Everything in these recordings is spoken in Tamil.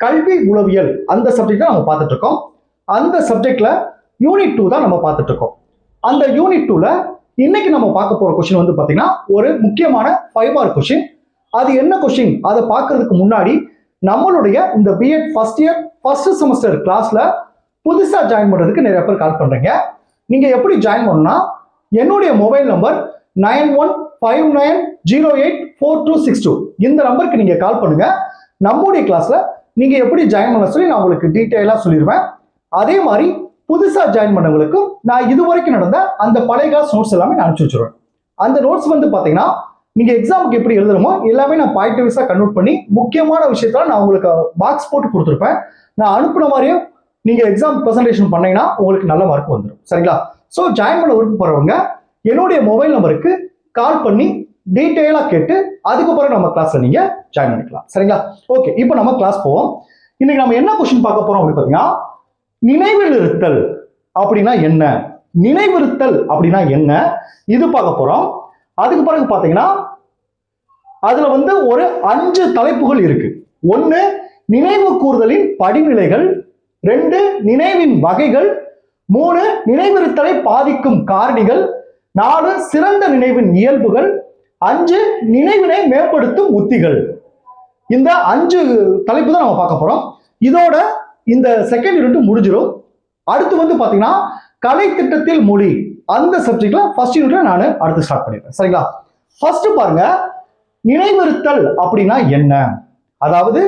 கல்வி உளவியல் அந்த சப்ஜெக்ட் தான் நம்ம பார்த்துட்டு இருக்கோம் அந்த சப்ஜெக்டில் யூனிட் டூ தான் நம்ம பார்த்துட்டு இருக்கோம் அந்த யூனிட் டூவில் இன்னைக்கு நம்ம பார்க்க போகிற கொஷின் வந்து பார்த்திங்கன்னா ஒரு முக்கியமான ஃபைவ் மார்க் கொஷின் அது என்ன கொஷின் அதை பார்க்கறதுக்கு முன்னாடி நம்மளுடைய இந்த BEd first year first semester கிளாஸில் புதுசாக ஜாயின் பண்ணுறதுக்கு நிறைய பேர் கால் பண்ணுறீங்க நீங்கள் எப்படி ஜாயின் பண்ணணும்னா என்னுடைய mobile number nine one five nine zero eight four two six two இந்த நம்பருக்கு நீங்கள் கால் பண்ணுங்கள் நம்முடைய கிளாஸில் நீங்கள் எப்படி ஜாயின் பண்ண சொல்லி நான் உங்களுக்கு டீட்டெயிலாக சொல்லிடுவேன் அதே மாதிரி புதுசாக ஜாயின் பண்ணவங்களுக்கும் நான் இது வரைக்கும் நடந்த அந்த பழைய கிளாஸ் நோட்ஸ் எல்லாமே நான் அனுப்பிச்சி வச்சுருவேன். அந்த நோட்ஸ் வந்து பார்த்தீங்கன்னா நீங்கள் எக்ஸாமுக்கு எப்படி எழுதணுமோ எல்லாமே நான் பாயிண்ட் வைஸாக கன்வெர்ட் பண்ணி முக்கியமான விஷயத்தெல்லாம் நான் உங்களுக்கு பாக்ஸ் போட்டு கொடுத்துருப்பேன். நான் அனுப்புன மாதிரியும் நீங்கள் எக்ஸாம் ப்ரெசன்டேஷன் பண்ணீங்கன்னா உங்களுக்கு நல்ல மார்க் வந்துடும் சரிங்களா? ஸோ ஜாயின் பண்ண விருப்பப்படுறவங்க என்னுடைய மொபைல் நம்பருக்கு கால் பண்ணி டீட்டெயிலாக கேட்டு அதுக்கப்புறம் நம்ம கிளாஸ்ல நீங்க ஜாயின் பண்ணிக்கலாம். சரிங்களா? ஓகே இப்போ நம்ம கிளாஸ் போவோம். இன்னைக்கு நம்ம என்ன கொஸ்டின் பார்க்க போறோம் அப்படின்னு பார்த்தீங்கன்னா நினைவில் இருத்தல் அப்படின்னா என்ன? நினைவிருத்தல் அப்படின்னா என்ன? இது பார்க்க போறோம். அதுக்கு பிறகு பார்த்தீங்கன்னா அதுல வந்து ஒரு அஞ்சு தலைப்புகள் இருக்கு. ஒன்று நினைவு கூறுதலின் படிநிலைகள். ரெண்டு நினைவின் வகைகள். மூணு நினைவிருத்தலை பாதிக்கும் காரணிகள். நாலு சிறந்த நினைவின் இயல்புகள். அஞ்சு நினைவினை மேம்படுத்தும் உத்திகள். இந்த அஞ்சு தலைப்பு தான் நம்ம பார்க்க போறோம். இதோட இந்த செகண்ட் யூனிட் முடிஞ்சிடும் அடுத்து வந்து பாத்தீங்கன்னா கலை திட்டத்தில் மொழி. அந்த சப்ஜெக்ட்ல ஃபர்ஸ்ட் யூனிட்ல நான் அடுத்து ஸ்டார்ட் பண்ணிடுறேன். சரிங்களா? ஃபர்ஸ்ட் பாருங்க. நினைவிருத்தல் அப்படின்னா என்ன? அதாவது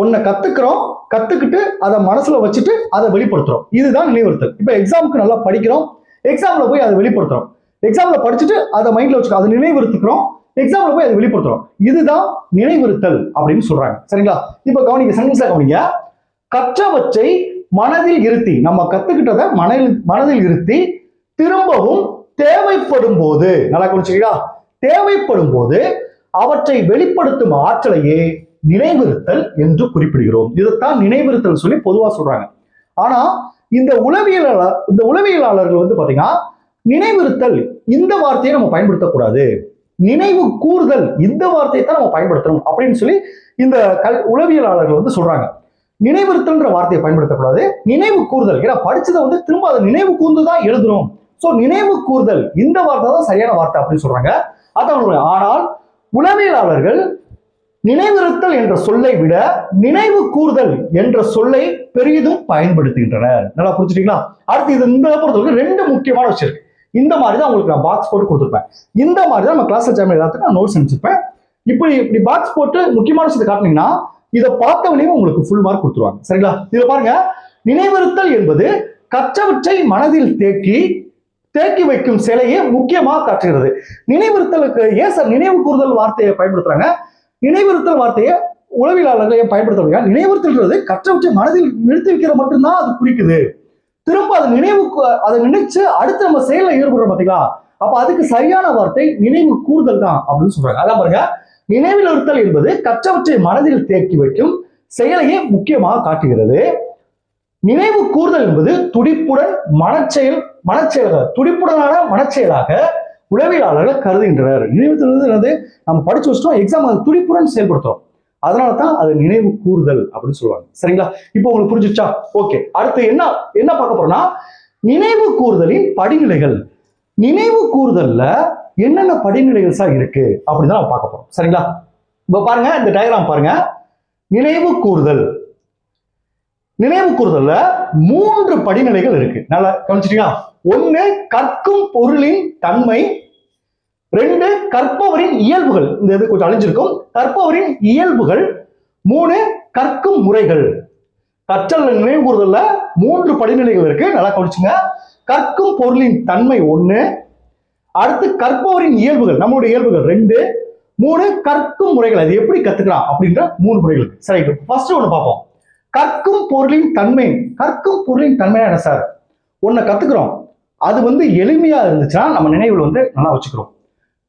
ஒன்னை கத்துக்கிறோம் கத்துக்கிட்டு அதை மனசுல வச்சுட்டு அதை வெளிப்படுத்துறோம். இதுதான் நினைவிருத்தல் இப்போ எக்ஸாமுக்கு நல்லா படிக்கிறோம். எக்ஸாம்ல போய் அதை வெளிப்படுத்துறோம். எக்ஸாம்ல படிச்சுட்டு அதை மைண்ட்ல வச்சுக்கோ அதை நினைவிருத்துக்கிறோம் எக்ஸாம்ல போய் அதை வெளிப்படுத்துறோம். இதுதான் நினைவிருத்தல் அப்படின்னு சொல்றாங்க. சரிங்களா? இப்போ கவனிங்க சென்டென்ஸ்ல கவனிங்க. கற்றவற்றை மனதில் இருத்தி நம்ம கத்துக்கிட்டதை மனதில் மனதில் இருத்தி திரும்பவும் தேவைப்படும் போது நல்லா கவனிச்சுக்கீங்களா தேவைப்படும் போது அவற்றை வெளிப்படுத்தும் ஆற்றலையே நினைவிருத்தல் என்று குறிப்பிடுகிறோம். இதைத்தான் நினைவிருத்தல் சொல்லி பொதுவா சொல்றாங்க. ஆனா இந்த உளவியலாளர் இந்த உளவியலாளர்கள் வந்து பாத்தீங்கன்னா நினைவிருத்தல் இந்த வார்த்தையை நம்ம பயன்படுத்தக்கூடாது. நினைவு கூறுதல் இந்த வார்த்தையை தான் நம்ம பயன்படுத்தணும் அப்படின்னு சொல்லி இந்த கல் உளவியலாளர்கள் வந்து சொல்றாங்க. நினைவிருத்தல்ன்ற வார்த்தையை பயன்படுத்தக்கூடாது. நினைவு கூறுதல். ஏன்னா படிச்சதை வந்து திரும்ப அதை நினைவு கூர்ந்து தான் எழுதுறோம் ஸோ நினைவு கூறுதல் இந்த வார்த்தை தான் சரியான வார்த்தை அப்படின்னு சொல்றாங்க. அதான் ஆனால் உளவியலாளர்கள் நினைவிருத்தல் என்ற சொல்லை விட நினைவு கூறுதல் என்ற சொல்லை பெரிதும் பயன்படுத்துகின்றனர். நல்லா புரிஞ்சுட்டீங்களா? அடுத்து இது இந்த பொறுத்தவரைக்கும் ரெண்டு முக்கியமான விஷயம் இருக்கு. இந்த மாதிரி தான் உங்களுக்கு நான் பாக்ஸ் போட்டு கொடுத்துருப்பேன். இந்த மாதிரி தான் நம்ம கிளாஸ் எக்ஸாம் எல்லாத்துக்கும் நான் நோட்ஸ் அனுப்பிச்சிருப்பேன். இப்படி இப்படி பாக்ஸ் போட்டு முக்கியமான விஷயத்தை காட்டினீங்கன்னா இதை பார்த்தவனையும் உங்களுக்கு ஃபுல் மார்க் கொடுத்துருவாங்க. சரிங்களா? இதை பாருங்க. நினைவிருத்தல் என்பது கற்றவற்றை மனதில் தேக்கி தேக்கி வைக்கும் சிலையை முக்கியமாக காட்டுகிறது. நினைவிருத்தலுக்கு ஏன் சார் நினைவு கூறுதல் வார்த்தையை பயன்படுத்துறாங்க? நினைவிருத்தல் வார்த்தையை உளவியலாளர்கள் ஏன் முடியாது நினைவிருத்தல்ன்றது கற்றவற்றை மனதில் நிறுத்தி வைக்கிற மட்டும்தான் அது குறிக்குது. திரும்ப அதை நினைவுக்கு அதை நினைச்சு அடுத்து நம்ம செயலில் ஈடுபடுறோம் பாத்தீங்களா? அப்ப அதுக்கு சரியான வார்த்தை நினைவு கூறுதல் தான் அப்படின்னு சொல்றாங்க. அதான் பாருங்க. நினைவில் இருத்தல் என்பது கற்றவற்றை மனதில் தேக்கி வைக்கும் செயலையே முக்கியமாக காட்டுகிறது. நினைவு கூறுதல் என்பது துடிப்புடன் மனச்செயல் மனச்செயலாக துடிப்புடனான மனச்செயலாக உளவியலாளர்கள் கருதுகின்றனர். நினைவு என்னது? நம்ம படிச்சு வச்சிட்டோம். எக்ஸாம் அது துடிப்புடன் செயல்படுத்துறோம். அதனால தான் அது நினைவு கூறுதல் அப்படின்னு சொல்லுவாங்க. சரிங்களா? இப்போ உங்களுக்கு புரிஞ்சிச்சா ஓகே அடுத்து என்ன என்ன பார்க்க போறோம்னா நினைவு கூறுதலின் படிநிலைகள். நினைவு கூறுதல்ல என்னென்ன படிநிலைகள் சார் இருக்கு அப்படின்னு தான் பார்க்க போறோம். சரிங்களா? இப்போ பாருங்க இந்த டயக்ராம் பாருங்க. நினைவு கூறுதல். நினைவு கூறுதல்ல மூன்று படிநிலைகள் இருக்கு. நல்லா கவனிச்சிட்டீங்களா? ஒன்று கற்கும் பொருளின் தன்மை ரெண்டு கற்பவரின் இயல்புகள். இந்த இது கொஞ்சம் அழிஞ்சிருக்கும். கற்பவரின் இயல்புகள். மூணு கற்கும் முறைகள். கற்றல் நினைவுகூறுதல்ல மூன்று படிநிலைகள் இருக்கு. நல்லா கவனிச்சுங்க. கற்கும் பொருளின் தன்மை ஒண்ணு. அடுத்து கற்பவரின் இயல்புகள். நம்மளுடைய இயல்புகள் ரெண்டு. மூணு கற்கும் முறைகள். அது எப்படி கத்துக்கலாம் அப்படின்ற மூணு முறைகள் சரி ஃபர்ஸ்ட் ஒன்று பார்ப்போம். கற்கும் பொருளின் தன்மை. கற்கும் பொருளின் தன்மைனா என்ன சார் ஒன்றை கத்துக்கிறோம். அது வந்து எளிமையா இருந்துச்சுன்னா நம்ம நினைவில் வந்து நல்லா வச்சுக்கிறோம்.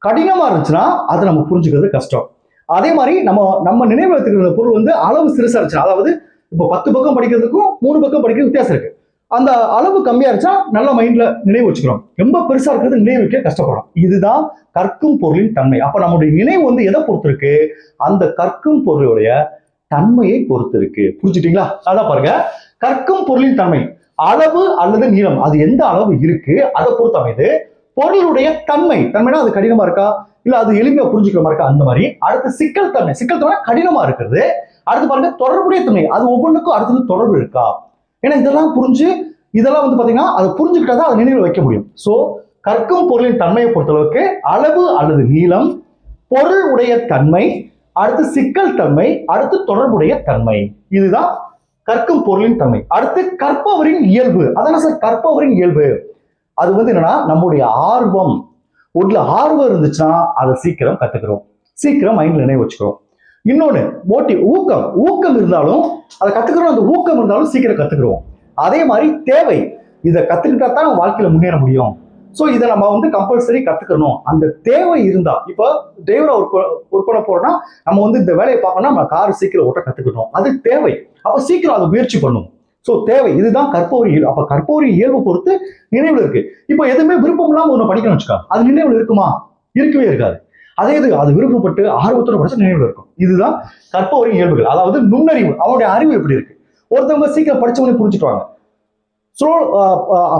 கடினமாக இருந்துச்சுன்னா அதை நம்ம புரிஞ்சுக்கிறது கஷ்டம். அதே மாதிரி நம்ம நம்ம நினைவில் வச்சுக்கிற பொருள் வந்து அளவு சிறுசாக இருந்துச்சுன்னா அதாவது இப்போ பத்து பக்கம் படிக்கிறதுக்கும் மூணு பக்கம் படிக்கிறது வித்தியாசம் இருக்குது அந்த அளவு கம்மியாக இருந்துச்சா நல்ல மைண்டில் நினைவு வச்சுக்கிறோம். ரொம்ப பெருசாக இருக்கிறது நினைவு வைக்க கஷ்டப்படுறோம். இதுதான் கற்கும் பொருளின் தன்மை. அப்போ நம்முடைய நினைவு வந்து எதை பொறுத்திருக்கு? அந்த கற்கும் பொருளுடைய தன்மையை பொறுத்து இருக்கு புரிஞ்சுட்டீங்களா? அதான் பாருங்க. கற்கும் பொருளின் தன்மை. அளவு அல்லது நீளம். அது எந்த அளவு இருக்கு? அதை பொறுத்து அமைது பொருளுடைய தன்மை. தன்மைனா அது கடினமா இருக்கா? இல்ல அது எளிமையா புரிஞ்சுக்கிற மாதிரி இருக்கா? அந்த மாதிரி. அடுத்து சிக்கல் தன்மை. சிக்கல் தன்மை கடினமா இருக்கிறது அடுத்து பாருங்க தொடர்புடைய தன்மை. அது ஒவ்வொன்றுக்கும் அடுத்தது தொடர்பு இருக்கா? ஏன்னா இதெல்லாம் புரிஞ்சு இதெல்லாம் வந்து பாத்தீங்கன்னா அதை புரிஞ்சுக்கிட்டா தான் அதை நினைவில் வைக்க முடியும். சோ கற்கும் பொருளின் தன்மையை பொறுத்தளவுக்கு அளவு அல்லது நீளம் பொருள் உடைய தன்மை அடுத்து சிக்கல் தன்மை அடுத்து தொடர்புடைய தன்மை. இதுதான் கற்கும் பொருளின் தன்மை. அடுத்து கற்பவரின் இயல்பு. அதான சார்? கற்பவரின் இயல்பு. அது வந்து என்னன்னா நம்முடைய ஆர்வம். ஒன்றுல ஆர்வம் இருந்துச்சுன்னா அதை சீக்கிரம் கத்துக்கிறோம். சீக்கிரம் மைண்ட்ல நினைவு வச்சுக்கிறோம். இன்னொன்னு மோட்டிவ் ஊக்கம். ஊக்கம் இருந்தாலும் அதை கத்துக்கிறோம் அந்த ஊக்கம் இருந்தாலும் சீக்கிரம் கத்துக்கிறோம். அதே மாதிரி தேவை. இதை கத்துக்கிட்டா தான் வாழ்க்கையில் வாழ்க்கையில முன்னேற முடியும். ஸோ இதை நம்ம வந்து கம்பல்சரி கத்துக்கணும். அந்த தேவை இருந்தா இப்போ டிரைவரா ஒர்க் ஒர்க் பண்ண போறோம்னா நம்ம வந்து இந்த வேலையை பார்க்கணும்னா நம்ம கார் சீக்கிரம் ஓட்ட கத்துக்கணும் அது தேவை. அப்போ சீக்கிரம் அதை முயற்சி பண்ணும். ஸோ தேவை. இதுதான் கற்போரி இயல்பு அப்போ கற்போரி இயல்பு பொறுத்து நினைவில் இருக்கு. இப்போ எதுவுமே விருப்பம் இல்லாமல் ஒன்று படிக்கணும் வச்சுக்கா அது நினைவில் இருக்குமா? இருக்கவே இருக்காது. அதே இது அது விருப்பப்பட்டு ஆர்வத்தோட படிச்சா நினைவில் இருக்கும். இதுதான் கற்பவரி இயல்புகள். அதாவது நுண்ணறிவு. அவனுடைய அறிவு எப்படி இருக்கு? ஒருத்தவங்க சீக்கிரம் படிச்சவனே புரிஞ்சுக்குவாங்க ஸ்லோ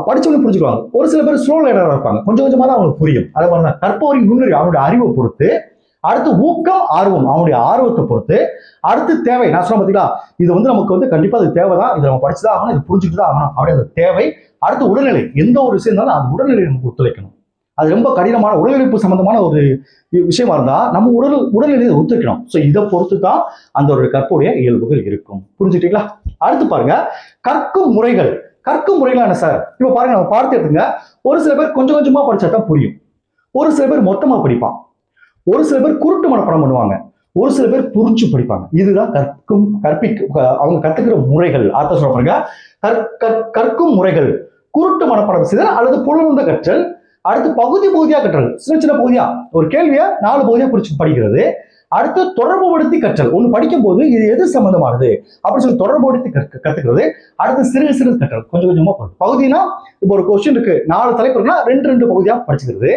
படிச்சவனே புரிஞ்சுக்குவாங்க ஒரு சில பேர் ஸ்லோ லேனராக இருப்பாங்க. கொஞ்சம் கொஞ்சமாக தான் அவங்களுக்கு புரியும். அதே மாதிரி தான் கற்போரின் நுண்ணறிவு அவனுடைய அறிவை பொறுத்து அடுத்து ஊக்கம் ஆர்வம். அவனுடைய ஆர்வத்தை பொறுத்து அடுத்து தேவை. நான் சொன்ன பார்த்தீங்களா இது வந்து நமக்கு வந்து கண்டிப்பா அது தேவை தான் இதை நம்ம படிச்சுதான் ஆகணும் இது புரிஞ்சுட்டு தான் ஆகணும். அப்படி தேவை. அடுத்து உடல்நிலை. எந்த ஒரு விஷயம் இருந்தாலும் அந்த உடல்நிலை நமக்கு ஒத்துழைக்கணும். அது ரொம்ப கடினமான உடலிழப்பு சம்பந்தமான ஒரு விஷயமா இருந்தா நம்ம உடல் உடல்நிலையை ஒத்துழைக்கணும். ஸோ இதை பொறுத்து தான் அந்த ஒரு கற்புடைய இயல்புகள் இருக்கும். புரிஞ்சுட்டீங்களா அடுத்து பாருங்க. கற்கும் முறைகள். கற்கும் முறைகள் என்ன சார்? இப்போ பாருங்க நம்ம பார்த்து எடுத்துங்க ஒரு சில பேர் கொஞ்சம் கொஞ்சமா படிச்சா தான் புரியும். ஒரு சில பேர் மொத்தமா படிப்பான். ஒரு சில பேர் குருட்டு மனப்பாடம் பண்ணுவாங்க. ஒரு சில பேர் புரிஞ்சு படிப்பாங்க. இதுதான் கற்கும் கற்பிக்க அவங்க கத்துக்கிற முறைகள். அர்த்தம் சொல்ல பாருங்க. கற்கும் முறைகள். குருட்டு மனப்பாடம் செய்தல் அல்லது புலர்ந்த கற்றல். அடுத்து பகுதி பகுதியா கற்றல். சின்ன சின்ன பகுதியா. ஒரு கேள்வியை நாலு பகுதியா குறிச்சு படிக்கிறது. அடுத்து தொடர்புபடுத்தி கற்றல். ஒன்று படிக்கும் போது இது எது சம்பந்தமானது? அப்படின்னு சொல்லி தொடர்புபடுத்தி கற்க கற்றுக்கிறது அடுத்து சிறு சிறு கற்றல். கொஞ்சம் கொஞ்சமாக போகுது பகுதினா இப்போ ஒரு கொஸ்டின் இருக்கு. நாலு தலைப்புனா ரெண்டு ரெண்டு பகுதியாக படிச்சுக்கிறது.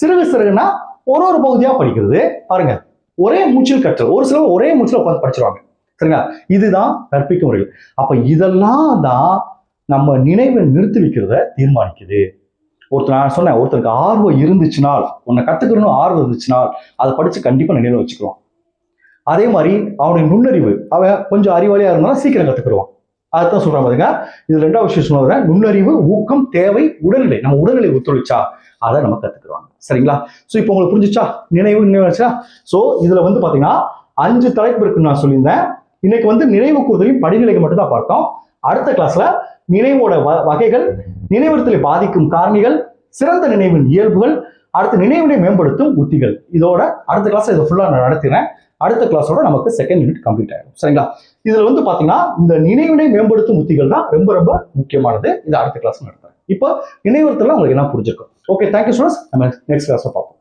சிறுகு சிறுகுனா ஒரு ஒரு பகுதியாக படிக்கிறது பாருங்க. ஒரே மூச்சில் கற்றல். ஒரு சிலர் ஒரே மூச்சில் உட்காந்து படிச்சிருவாங்க. சரிங்களா? இதுதான் கற்பிக்கும் முறைகள். அப்ப இதெல்லாம் தான் நம்ம நினைவை நிறுத்தி வைக்கிறத தீர்மானிக்குது. ஒருத்தர் நான் சொன்னேன் ஒருத்தருக்கு ஆர்வம் இருந்துச்சுனால் உன்னை கத்துக்கணும்னு ஆர்வம் இருந்துச்சுனால் அதை படிச்சு கண்டிப்பா நினைவில் வச்சுக்குவான் அதே மாதிரி அவனுடைய நுண்ணறிவு அவன் கொஞ்சம் அறிவாளியா இருந்தாலும் சீக்கிரம் கத்துக்கிடுவான் அதைத்தான் சொல்றான் பாருங்க. இது ரெண்டாவது விஷயம் சொல்லுறேன் நுண்ணறிவு ஊக்கம் தேவை உடல்நிலை. நம்ம உடல்நிலை ஒத்துழைச்சா அதை நம்ம கத்துக்கிடுவாங்க. சரிங்களா? ஸோ இப்போ உங்களுக்கு புரிஞ்சுச்சா? நினைவு நினைவுச்சா ஸோ இதுல வந்து பாத்தீங்கன்னா அஞ்சு தலைப்பு இருக்குன்னு நான் சொல்லியிருந்தேன். இன்னைக்கு வந்து நினைவு கூறுதலின் படிநிலைக்கு மட்டும் தான் பார்த்தோம். அடுத்த கிளாஸ்ல நினைவோட வ- வகைகள் நினைவுறுத்தலை பாதிக்கும் காரணிகள் சிறந்த நினைவின் இயல்புகள் அடுத்து நினைவினை மேம்படுத்தும் உத்திகள். இதோட அடுத்த கிளாஸ் இதை ஃபுல்லா நான் நடத்தினேன் அடுத்த கிளாஸோட நமக்கு செகண்ட் யூனிட் கம்ப்ளீட் ஆயிடும். சரிங்களா? இதுல வந்து பாத்தீங்கன்னா இந்த நினைவினை மேம்படுத்தும் உத்திகள் தான் ரொம்ப ரொம்ப முக்கியமானது. இது அடுத்த கிளாஸ் நடக்கும். இப்போ நினைவுறுத்தலாம் உங்களுக்கு என்ன புரிஞ்சிருக்கும் ஓகே தேங்க்யூ ஸ்டூடெண்ட்ஸ் நம்ம நெக்ஸ்ட் கிளாஸில் பார்ப்போம்.